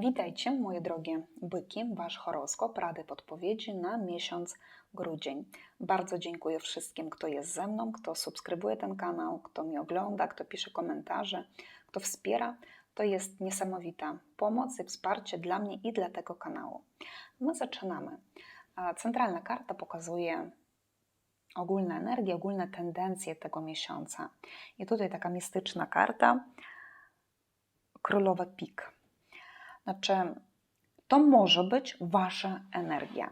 Witajcie, moje drogie byki, Wasz horoskop, rady podpowiedzi na miesiąc grudzień. Bardzo dziękuję wszystkim, kto jest ze mną, kto subskrybuje ten kanał, kto mnie ogląda, kto pisze komentarze, kto wspiera. To jest niesamowita pomoc i wsparcie dla mnie i dla tego kanału. My zaczynamy. Centralna karta pokazuje ogólne energie, ogólne tendencje tego miesiąca. I tutaj taka mistyczna karta, królowa pik znaczy, to może być Wasza energia.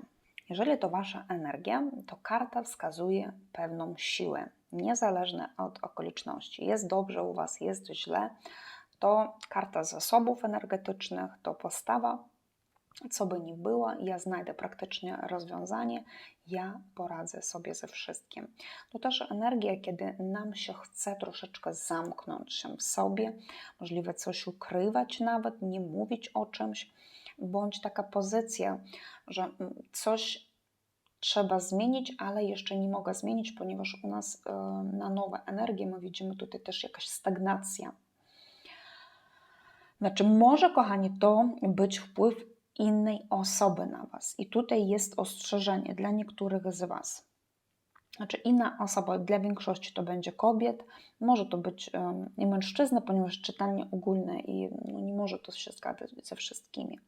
Jeżeli to Wasza energia, to karta wskazuje pewną siłę, niezależnie od okoliczności. Jest dobrze u Was, jest źle, to karta zasobów energetycznych, to postawa, co by ni było, ja znajdę praktycznie rozwiązanie, ja poradzę sobie ze wszystkim. To też energia, kiedy nam się chce troszeczkę zamknąć się w sobie, możliwe coś ukrywać nawet, nie mówić o czymś, bądź taka pozycja, że mm, coś trzeba zmienić, ale jeszcze nie mogę zmienić, ponieważ u nas e, na nowe energie my widzimy tutaj też jakaś stagnacja. Znaczy, może, kochani, to być wpływ innej osoby na Was. I tutaj jest ostrzeżenie dla niektórych z Was. Znaczy, inna osoba, dla większości to będzie kobiet, może to być um, i mężczyzna, ponieważ czytanie ogólne i no, nie może to się zgadzać ze wszystkimi.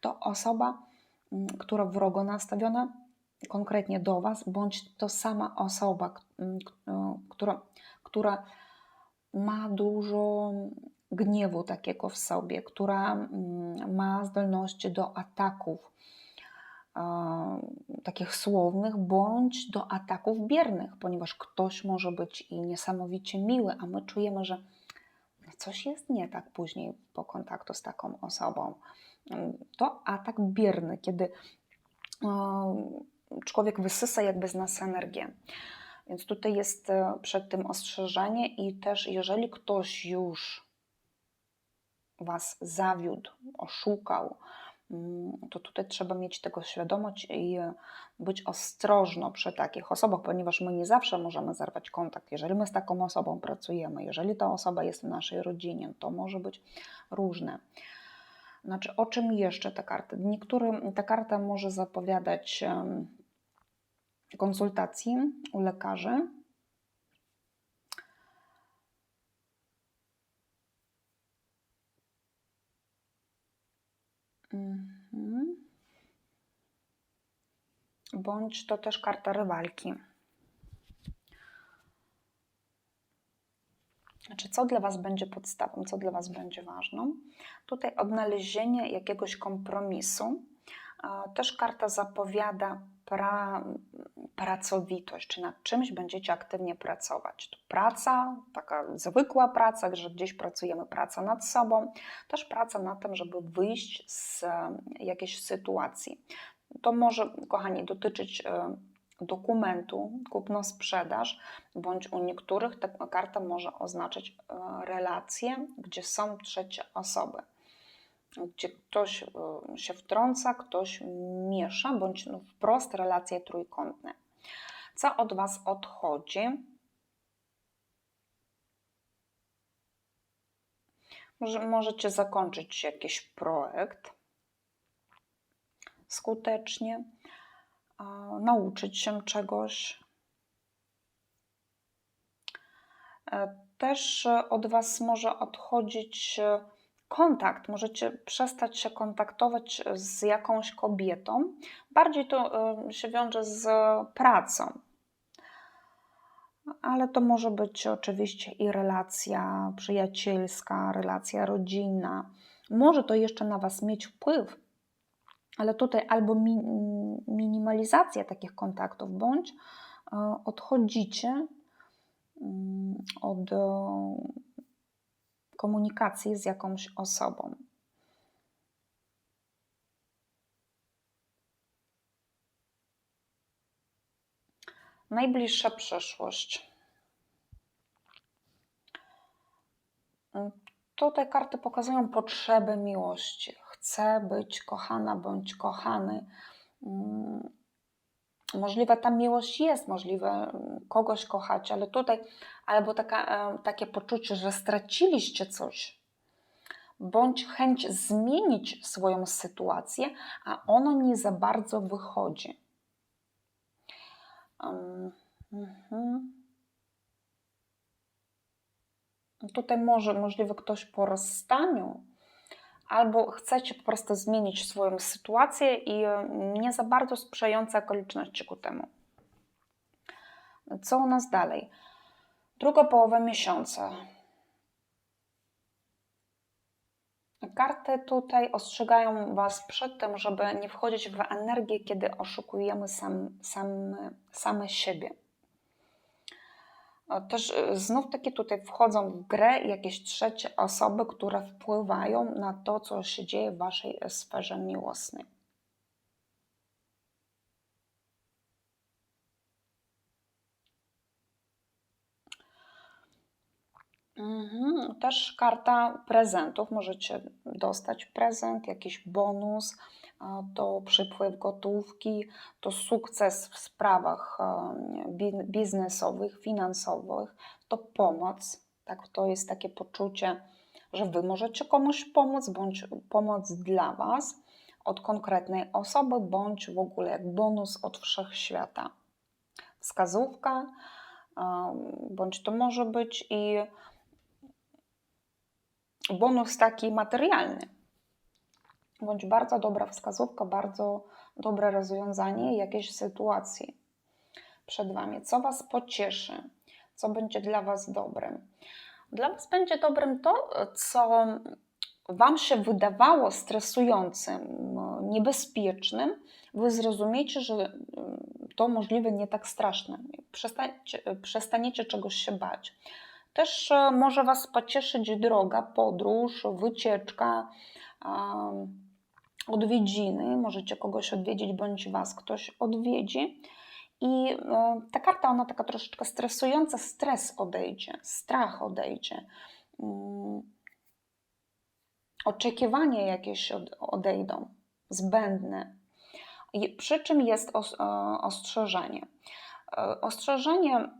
To osoba, um, która wrogo nastawiona konkretnie do Was, bądź to sama osoba, która, która ma dużo gniewu takiego w sobie, która mm, ma zdolności do ataków takich słownych, bądź do ataków biernych, ponieważ ktoś może być i niesamowicie miły, a my czujemy, że coś jest nie tak później po kontaktu z taką osobą. To atak bierny, kiedy człowiek wysysa jakby z nas energię. Więc tutaj jest e, przed tym ostrzeżenie i też jeżeli ktoś już Was zawiódł, oszukał, mm, to tutaj trzeba mieć tego świadomość i być ostrożno przy takich osobach, ponieważ my nie zawsze możemy zerwać kontakt. Jeżeli my z taką osobą pracujemy, jeżeli ta osoba jest w naszej rodzinie, to może być różne. Znaczy, o czym jeszcze ta karta? Niektórym ta karta może zapowiadać konsultacji u lekarzy, Mhm. Bądź to też karta rywalki. Znaczy, co dla Was będzie podstawą, co dla Was będzie ważną? Tutaj odnalezienie jakiegoś kompromisu. Też karta zapowiada pra, pracowitość, czy nad czymś będziecie aktywnie pracować. To praca, taka zwykła praca, że gdzieś pracujemy, praca nad sobą, też praca nad tym, żeby wyjść z e, jakiejś sytuacji. To może, kochani, dotyczyć e, dokumentu, kupno-sprzedaż, bądź u niektórych ta karta może oznaczać e, relacje, gdzie są trzecie osoby gdzie ktoś y, się wtrąca, ktoś miesza, bądź no wprost relacje trójkątne. Co od Was odchodzi? Może, możecie zakończyć jakiś projekt skutecznie, nauczyć się czegoś. E, też od Was może odchodzić kontakt, możecie przestać się kontaktować z jakąś kobietą. Bardziej to się wiąże z pracą. Ale to może być oczywiście i relacja przyjacielska, relacja rodzinna. Może to jeszcze na Was mieć wpływ, ale tutaj albo mi, minimalizacja takich kontaktów, bądź y, odchodzicie mm, od komunikacji z jakąś osobą. Najbliższa przyszłość. Tutaj karty pokazują potrzebę miłości. Chcę być kochana bądź kochany. Możliwe ta miłość jest, możliwe kogoś kochać, ale tutaj albo taka, e, takie poczucie, że straciliście coś, bądź chęć zmienić swoją sytuację, a ono nie za bardzo wychodzi. Um. Tutaj może możliwe ktoś po rozstaniu, albo chcecie po prostu zmienić swoją sytuację i nie za bardzo sprzyjające okoliczności ku temu. Co u nas dalej? Druga połowa miesiąca. Karty tutaj ostrzegają Was przed tym, żeby nie wchodzić w energię, kiedy oszukujemy sam, sam, same siebie. Też y, znów takie tutaj wchodzą w grę jakieś trzecie osoby, które wpływają na to, co się dzieje w Waszej sferze miłosnej. Mhm. Też karta prezentów. Możecie dostać prezent, jakiś bonus, to przypływ gotówki, to sukces w sprawach biznesowych, finansowych, to pomoc. Tak, to jest takie poczucie, że Wy możecie komuś pomóc, bądź pomoc dla Was od konkretnej osoby, bądź w ogóle jak bonus od wszechświata. Wskazówka, bądź to może być i bonus taki materialny, bądź bardzo dobra wskazówka, bardzo dobre rozwiązanie jakiejś sytuacji przed Wami. Co Was pocieszy, co będzie dla Was dobrym. Dla Was będzie dobrym to, co Wam się wydawało stresującym, niebezpiecznym, Wy zrozumiecie, że to możliwe nie tak straszne. Przestaniecie, przestaniecie czegoś się bać. Też e, może Was pocieszyć droga, podróż, wycieczka, odwiedziny. Możecie kogoś odwiedzić, bądź Was ktoś odwiedzi. I e, ta karta, ona taka troszeczkę stresująca, stres odejdzie, strach odejdzie, mm, oczekiwania jakieś odejdą, zbędne. Przy czym jest e, ostrzeżenie. Ostrzeżenie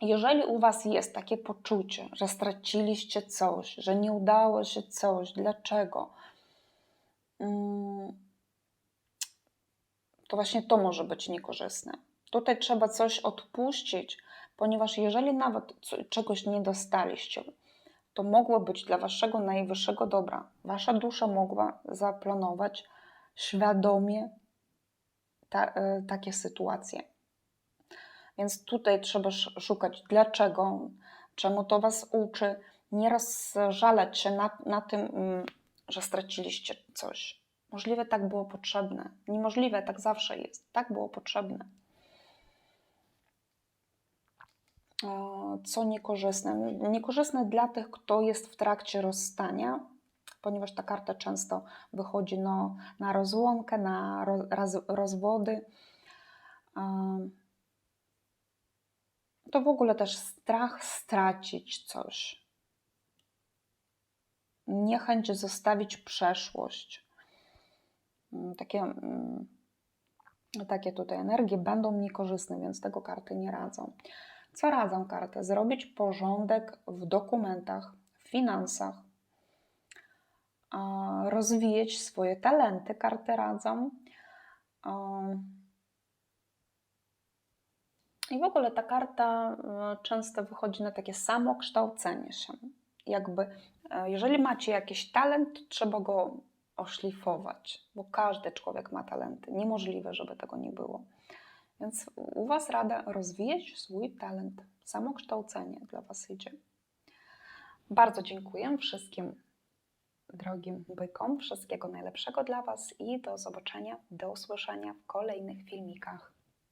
jeżeli u Was jest takie poczucie, że straciliście coś, że nie udało się coś, dlaczego? Mm, to właśnie to może być niekorzystne. Tutaj trzeba coś odpuścić, ponieważ jeżeli nawet czegoś nie dostaliście, to mogło być dla Waszego najwyższego dobra. Wasza dusza mogła zaplanować świadomie ta, y, takie sytuacje. Więc tutaj trzeba szukać dlaczego, czemu to Was uczy, nie rozżalać się na, na tym, mm, że straciliście coś. Możliwe tak było potrzebne. Niemożliwe tak zawsze jest. Tak było potrzebne. Co niekorzystne? Niekorzystne dla tych, kto jest w trakcie rozstania, ponieważ ta karta często wychodzi no, na rozłąkę, na roz, rozwody to w ogóle też strach stracić coś. Niechęć zostawić przeszłość. Mm, takie, mm, takie tutaj energie będą niekorzystne, więc tego karty nie radzą. Co radzą karty? Zrobić porządek w dokumentach, w finansach, rozwijać swoje talenty, karty radzą i w ogóle ta karta e, często wychodzi na takie samo kształcenie się. Jakby, e, jeżeli macie jakiś talent, to trzeba go oszlifować, bo każdy człowiek ma talenty. Niemożliwe, żeby tego nie było. Więc u Was rada rozwijać swój talent. Samo kształcenie dla Was idzie. Bardzo dziękuję wszystkim drogim bykom. Wszystkiego najlepszego dla Was i do zobaczenia, do usłyszenia w kolejnych filmikach.